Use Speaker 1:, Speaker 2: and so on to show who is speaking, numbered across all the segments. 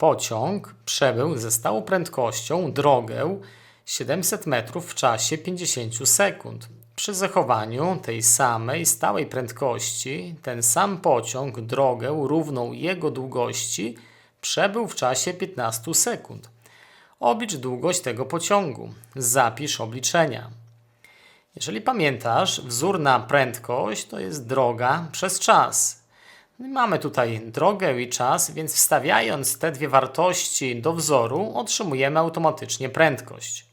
Speaker 1: Pociąg przebył ze stałą prędkością drogę 700 metrów w czasie 50 sekund. Przy zachowaniu tej samej stałej prędkości, ten sam pociąg drogę równą jego długości przebył w czasie 15 sekund. Oblicz długość tego pociągu. Zapisz obliczenia. Jeżeli pamiętasz, wzór na prędkość to jest droga przez czas. Mamy tutaj drogę i czas, więc wstawiając te dwie wartości do wzoru, otrzymujemy automatycznie prędkość.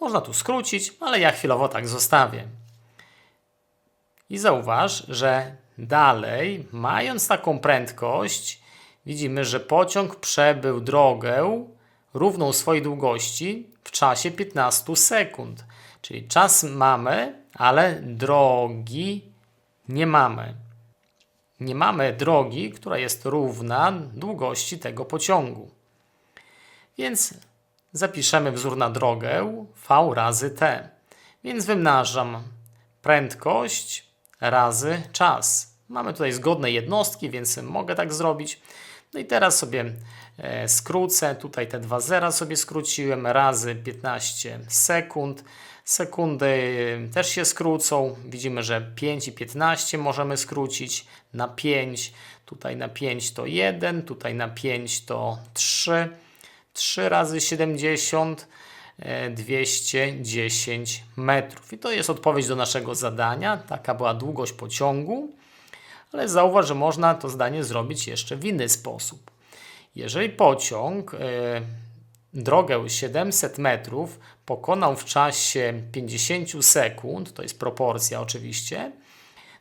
Speaker 1: Można tu skrócić, ale ja chwilowo tak zostawię. I zauważ, że dalej, mając taką prędkość, widzimy, że pociąg przebył drogę równą swojej długości w czasie 15 sekund. Czyli czas mamy, ale drogi nie mamy. Nie mamy drogi, która jest równa długości tego pociągu. Więc zapiszemy wzór na drogę v razy t. Więc wymnażam prędkość razy czas. Mamy tutaj zgodne jednostki, więc mogę tak zrobić. No i teraz sobie e, skrócę. Tutaj te dwa zera sobie skróciłem razy 15 sekund. Sekundy też się skrócą. Widzimy, że 5 i 15 możemy skrócić na 5. Tutaj na 5 to 1, tutaj na 5 to 3. 3 razy 70, e, 210 metrów. I to jest odpowiedź do naszego zadania. Taka była długość pociągu. Ale zauważ, że można to zdanie zrobić jeszcze w inny sposób. Jeżeli pociąg e, drogę 700 metrów pokonał w czasie 50 sekund, to jest proporcja oczywiście,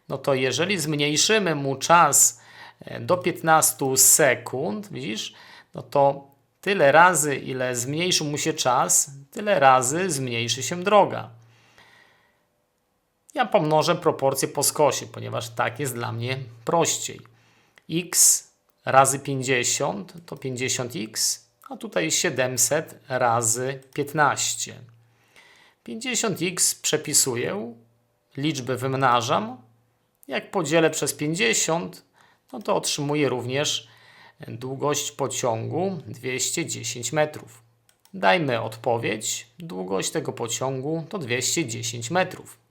Speaker 1: no to jeżeli zmniejszymy mu czas e, do 15 sekund, widzisz, no to tyle razy, ile zmniejszył mu się czas, tyle razy zmniejszy się droga. Ja pomnożę proporcję po skosie, ponieważ tak jest dla mnie prościej. x razy 50 to 50x, a tutaj 700 razy 15. 50x przepisuję, liczby wymnażam. Jak podzielę przez 50, no to otrzymuję również długość pociągu 210 metrów. Dajmy odpowiedź. Długość tego pociągu to 210 metrów.